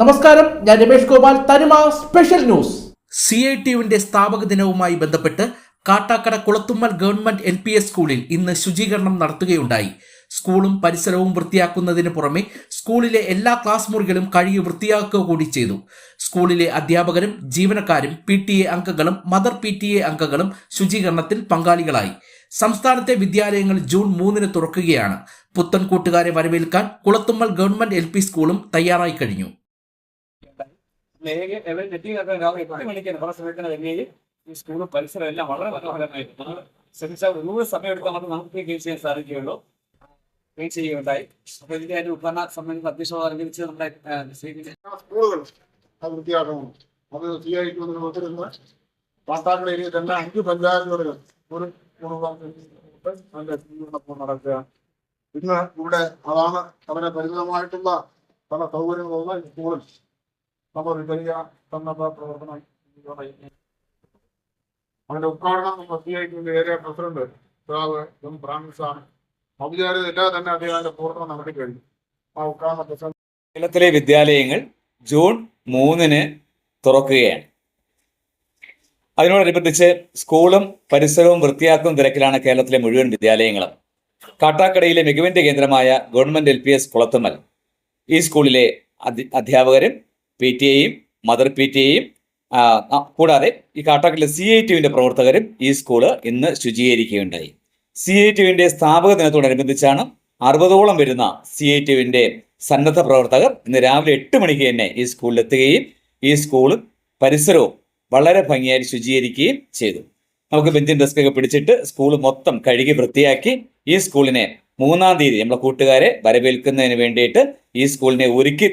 നമസ്കാരം ഞാൻ Ramesh Gopal Thanima special news. C I ടിയുവിന്റെ സ്ഥാപക ദിനവുമായി ബന്ധപ്പെട്ട് Kattakada Kulathummal government L P S സ്കൂളിൽ ഇന്ന് ശുചീകരണം നടത്തുകയുണ്ടായി. സ്കൂളും പരിസരവും വൃത്തിയാക്കുന്നതിന് പുറമെ സ്കൂളിലെ എല്ലാ ക്ലാസ് മുറികളും കഴുകി വൃത്തിയാക്കുക കൂടി ചെയ്തു. സ്കൂളിലെ അധ്യാപകരും ജീവനക്കാരും പി ടി എ അംഗങ്ങളും മദർ പി ടി എ അംഗങ്ങളും ശുചീകരണത്തിൽ പങ്കാളികളായി. സംസ്ഥാനത്തെ വിദ്യാലയങ്ങൾ ജൂൺ മൂന്നിന് തുറക്കുകയാണ്. പുത്തൻ കൂട്ടുകാരെ വരവേൽക്കാൻ കുളത്തുമ്മൽ ഗവൺമെന്റ് എൽ സ്കൂളും തയ്യാറായി കഴിഞ്ഞു. എട്ട് മണിക്കാണ് ഈ സ്കൂൾ പരിസരം എല്ലാം വളരെ മനോഹരമായിരുന്നു. ശ്രമിച്ചാൽ സമയം എടുത്താൽ മാത്രം നമുക്ക് ക്ലീൻ ചെയ്യാൻ സാധിക്കുകയുള്ളൂ. ക്ലീൻ ചെയ്യുകയുണ്ടായി. അപ്പൊ ഇതിന്റെ അതിന്റെ ഉദ്ഘാടന സമ്മേളനത്തിൽ അധ്യക്ഷത അലങ്കരിച്ച് നമ്മുടെ അത് നടക്കുക. ഇന്ന് ഇവിടെ അതാണ് വളരെ പരിമിതമായിട്ടുള്ള പല സൗകര്യങ്ങളുള്ള സ്കൂളിൽ ചെറിയ സന്നദ്ധ പ്രവർത്തനം. അതിന്റെ ഉദ്ഘാടനം നമ്മൾ C I T area president പിതാവ് എം ഫ്രാൻസിസ് ആണ് ഔപചാരികത തന്നെ അദ്ദേഹം അതിന്റെ പ്രവർത്തനം നടത്തി കഴിഞ്ഞു. ആ ഉദ്ഘാടന പ്രസിഡന്റ് കേരളത്തിലെ വിദ്യാലയങ്ങൾ ജൂൺ മൂന്നിന് തുറക്കുകയാണ്. അതിനോടനുബന്ധിച്ച് സ്കൂളും പരിസരവും വൃത്തിയാക്കും തിരക്കിലാണ് കേരളത്തിലെ മുഴുവൻ വിദ്യാലയങ്ങളും. കാട്ടാക്കടയിലെ മികവിന്റെ കേന്ദ്രമായ government L P S Kulathummal ഈ സ്കൂളിലെ അധ്യ- അധ്യാപകരും പി ടി എയും മദർ പി ടി എയും കൂടാതെ ഈ കാട്ടാക്കിലെ സി ഐ ടിയുവിന്റെ പ്രവർത്തകരും ഈ സ്കൂൾ ഇന്ന് ശുചീകരിക്കുകയുണ്ടായി. സി ഐ ടിയുവിന്റെ സ്ഥാപക ദിനത്തോടനുബന്ധിച്ചാണ് അറുപതോളം വരുന്ന സി ഐ ടിയുവിന്റെ സന്നദ്ധ പ്രവർത്തകർ ഇന്ന് രാവിലെ എട്ട് മണിക്ക് തന്നെ ഈ സ്കൂളിലെത്തുകയും ഈ സ്കൂളും പരിസരവും വളരെ ഭംഗിയായി ശുചീകരിക്കുകയും ചെയ്തു. നമുക്ക് ബെഞ്ചിൻ ഡെസ്കൊക്കെ പിടിച്ചിട്ട് സ്കൂൾ മൊത്തം കഴുകി വൃത്തിയാക്കി ഈ സ്കൂളിനെ മൂന്നാം തീയതി നമ്മളെ കൂട്ടുകാരെ വരവേൽക്കുന്നതിന് വേണ്ടിയിട്ട് ഈ സ്കൂളിനെ ഒരുക്കി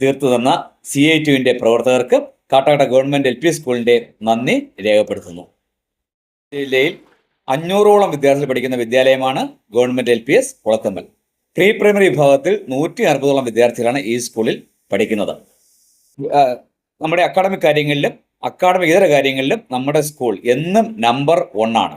തീർത്തു തന്ന സി ഐ ടുവിന്റെ പ്രവർത്തകർക്ക് കാട്ടാക്കട ഗവൺമെന്റ് എൽ പി സ്കൂളിന്റെ നന്ദി രേഖപ്പെടുത്തുന്നു. ജില്ലയിൽ അഞ്ഞൂറോളം വിദ്യാർത്ഥികൾ പഠിക്കുന്ന വിദ്യാലയമാണ് government L P S Kulathummal pre primary വിഭാഗത്തിൽ നൂറ്റി അറുപതോളം വിദ്യാർത്ഥികളാണ് ഈ സ്കൂളിൽ പഠിക്കുന്നത്. നമ്മുടെ അക്കാഡമിക് കാര്യങ്ങളിലും അക്കാഡമിക് ഇതര കാര്യങ്ങളിലും നമ്മുടെ സ്കൂൾ എന്നും നമ്പർ ആണ്.